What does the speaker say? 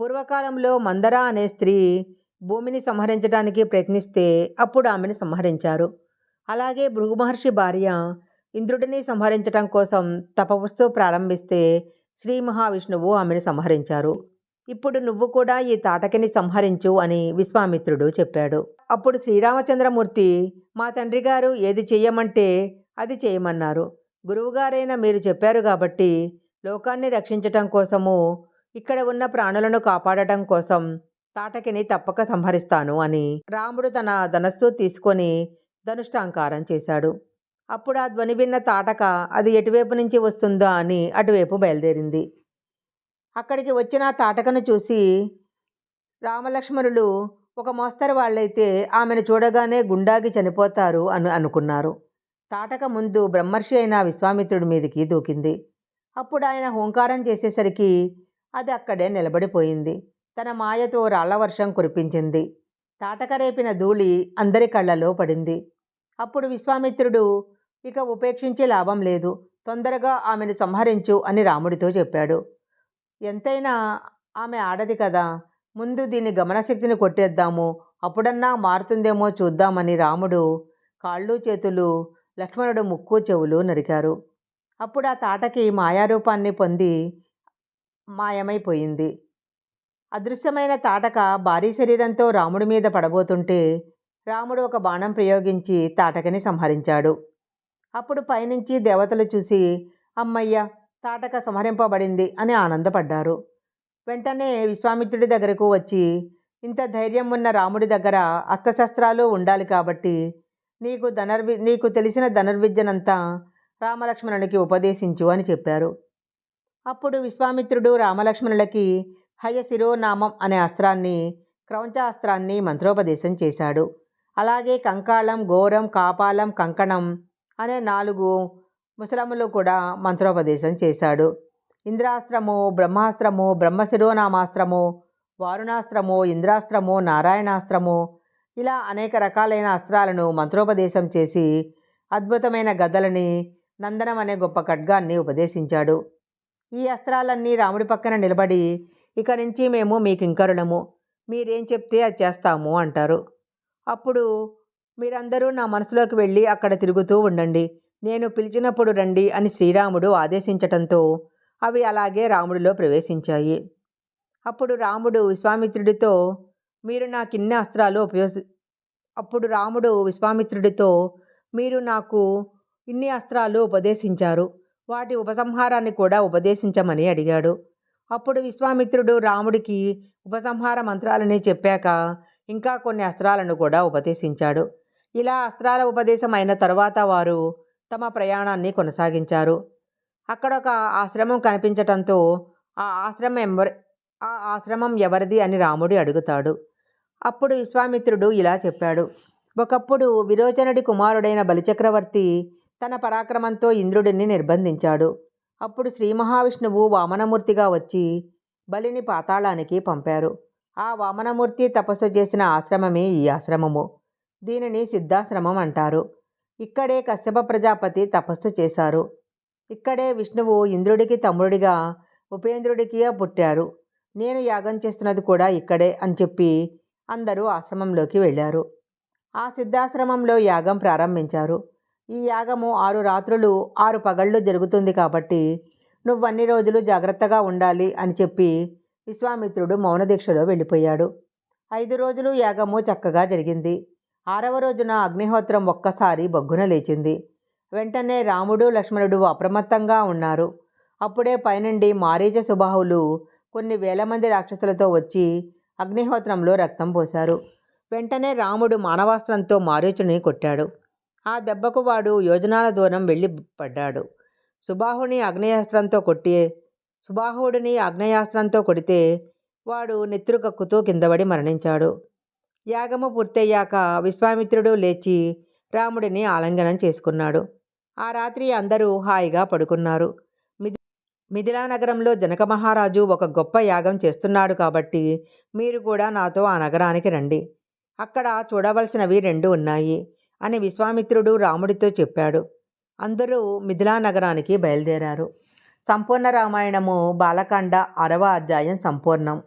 పూర్వకాలంలో మందర అనే స్త్రీ భూమిని సంహరించడానికి ప్రయత్నిస్తే అప్పుడు ఆమెను సంహరించారు. అలాగే భృగు మహర్షి భార్య ఇంద్రుడిని సంహరించటం కోసం తపస్సు ప్రారంభిస్తే శ్రీ మహావిష్ణువు ఆమెను సంహరించారు. ఇప్పుడు నువ్వు కూడా ఈ తాటకిని సంహరించు అని విశ్వామిత్రుడు చెప్పాడు. అప్పుడు శ్రీరామచంద్రమూర్తి మా తండ్రి గారు ఏది చేయమంటే అది చేయమన్నారు గురువుగారైన మీరు చెప్పారు కాబట్టి లోకాన్ని రక్షించటం కోసము ఇక్కడ ఉన్న ప్రాణులను కాపాడటం కోసం తాటకిని తప్పక సంహరిస్తాను అని రాముడు తన ధనస్సు తీసుకొని ధనుష్టాంకారం చేశాడు. అప్పుడు ఆ ధ్వని విన్న తాటక అది ఎటువైపు నుంచి వస్తుందా అని అటువైపు బయలుదేరింది. అక్కడికి వచ్చిన తాటకను చూసి రామలక్ష్మణులు ఒక మోస్తరు వాళ్ళైతే ఆమెను చూడగానే గుండాగి చనిపోతారు అని అనుకున్నారు. తాటక ముందు బ్రహ్మర్షి అయిన విశ్వామిత్రుడి మీదకి దూకింది. అప్పుడు ఆయన హోంకారం చేసేసరికి అది అక్కడే నిలబడిపోయింది. తన మాయతో రాళ్ళ వర్షం కురిపించింది. తాటక రేపిన ధూళి అందరి కళ్ళలో పడింది. అప్పుడు విశ్వామిత్రుడు ఇక ఉపేక్షించే లాభం లేదు. తొందరగా ఆమెను సంహరించు అని రాముడితో చెప్పాడు. ఎంతైనా ఆమె ఆడది కదా. ముందు దీని గమనశక్తిని కొట్టేద్దాము. అప్పుడన్నా మారుతుందేమో చూద్దామని రాముడు కాళ్ళు చేతులు లక్ష్మణుడు ముక్కు చెవులు నరికారు. అప్పుడు ఆ తాటకి మాయారూపాన్ని పొంది మాయమైపోయింది. అదృశ్యమైన తాటక భారీ శరీరంతో రాముడి మీద పడబోతుంటే రాముడు ఒక బాణం ప్రయోగించి తాటకని సంహరించాడు. అప్పుడు పైనుంచి దేవతలు చూసి అమ్మయ్య తాటక సంహరింపబడింది అని ఆనందపడ్డారు. వెంటనే విశ్వామిత్రుడి దగ్గరకు వచ్చి ఇంత ధైర్యం ఉన్న రాముడి దగ్గర అస్త్రశస్త్రాలు ఉండాలి కాబట్టి నీకు ధనుర్వి నీకు తెలిసిన ధనుర్విద్యనంతా రామలక్ష్మణునికి ఉపదేశించు అని చెప్పారు. అప్పుడు విశ్వామిత్రుడు రామలక్ష్మణులకి హయశిరోనామం అనే అస్త్రాన్ని క్రౌంచాస్త్రాన్ని మంత్రోపదేశం చేశాడు. అలాగే కంకాళం ఘోరం కాపాలం కంకణం అనే నాలుగు ముసలములు కూడా మంత్రోపదేశం చేశాడు. ఇంద్రాస్త్రము బ్రహ్మాస్త్రము బ్రహ్మశిరోనామాస్త్రము వారుణాస్త్రము ఇంద్రాస్త్రము నారాయణాస్త్రము ఇలా అనేక రకాలైన అస్త్రాలను మంత్రోపదేశం చేసి అద్భుతమైన గద్దలని నందనం అనే గొప్ప ఖడ్గాన్ని ఉపదేశించాడు. ఈ అస్త్రాలన్నీ రాముడి పక్కన నిలబడి ఇక నుంచి మేము మీకు కింకరులము మీరేం చెప్తే అది చేస్తాము అంటారు. అప్పుడు మీరందరూ నా మనసులోకి వెళ్ళి అక్కడ తిరుగుతూ ఉండండి. నేను పిలిచినప్పుడు రండి అని శ్రీరాముడు ఆదేశించటంతో అవి అలాగే రాముడిలో ప్రవేశించాయి. అప్పుడు రాముడు విశ్వామిత్రుడితో మీరు నాకు ఇన్ని అస్త్రాలు ఉపయోగి అప్పుడు రాముడు విశ్వామిత్రుడితో మీరు నాకు ఇన్ని అస్త్రాలు ఉపదేశించారు. వాటి ఉపసంహారాన్ని కూడా ఉపదేశించమని అడిగాడు. అప్పుడు విశ్వామిత్రుడు రాముడికి ఉపసంహార మంత్రాలని చెప్పాక ఇంకా కొన్ని అస్త్రాలను కూడా ఉపదేశించాడు. ఇలా అస్త్రాల ఉపదేశం అయిన తర్వాత వారు తమ ప్రయాణాన్ని కొనసాగించారు. అక్కడ ఒక ఆశ్రమం కనిపించటంతో ఆ ఆశ్రమం ఎవరి ఆ ఆశ్రమం ఎవరిది అని రాముడు అడుగుతాడు. అప్పుడు విశ్వామిత్రుడు ఇలా చెప్పాడు. ఒకప్పుడు విరోచనుడి కుమారుడైన బలిచక్రవర్తి తన పరాక్రమంతో ఇంద్రుడిని నిర్బంధించాడు. అప్పుడు శ్రీ మహావిష్ణువు వామనమూర్తిగా వచ్చి బలిని పాతాళానికి పంపారు. ఆ వామనమూర్తి తపస్సు చేసిన ఆశ్రమమే ఈ ఆశ్రమము. దీనిని సిద్ధాశ్రమం అంటారు. ఇక్కడే కశ్యప ప్రజాపతి తపస్సు చేశారు. ఇక్కడే విష్ణువు ఇంద్రుడికి తమ్ముడిగా ఉపేంద్రుడికి పుట్టారు. నేను యాగం చేస్తున్నది కూడా ఇక్కడే అని చెప్పి అందరూ ఆశ్రమంలోకి వెళ్ళారు. ఆ సిద్ధాశ్రమంలో యాగం ప్రారంభించారు. ఈ యాగము ఆరు రాత్రులు ఆరు పగళ్ళు జరుగుతుంది కాబట్టి నువ్వన్ని రోజులు జాగ్రత్తగా ఉండాలి అని చెప్పి విశ్వామిత్రుడు మౌనదీక్షలో వెళ్ళిపోయాడు. ఐదు రోజులు యాగము చక్కగా జరిగింది. ఆరవ రోజున అగ్నిహోత్రం ఒక్కసారి బొగ్గున లేచింది. వెంటనే రాముడు లక్ష్మణుడు అప్రమత్తంగా ఉన్నారు. అప్పుడే పైనుండి మారీచ సుబాహులు కొన్ని వేల మంది రాక్షసులతో వచ్చి అగ్నిహోత్రంలో రక్తం పోశారు. వెంటనే రాముడు మానవాస్త్రంతో మారీచుని కొట్టాడు. ఆ దెబ్బకు వాడు యోజనాల దూరం వెళ్ళి పడ్డాడు. సుబాహుని అగ్నేయాస్త్రంతో కొట్టి సుబాహుడిని అగ్నేయాస్త్రంతో కొడితే వాడు నెత్తురు కక్కుతూ కిందబడి మరణించాడు. యాగము పూర్తయ్యాక విశ్వామిత్రుడు లేచి రాముడిని ఆలింగనం చేసుకున్నాడు. ఆ రాత్రి అందరూ హాయిగా పడుకున్నారు. మిథి మిథిలా నగరంలో జనక మహారాజు ఒక గొప్ప యాగం చేస్తున్నాడు కాబట్టి మీరు కూడా నాతో ఆ నగరానికి రండి. అక్కడ చూడవలసినవి రెండు ఉన్నాయి. అని విశ్వామిత్రుడు రాముడితో చెప్పాడు. అందరూ మిథిలా నగరానికి బయలుదేరారు. సంపూర్ణ రామాయణము బాలకాండ ఆరవ అధ్యాయం సంపూర్ణం.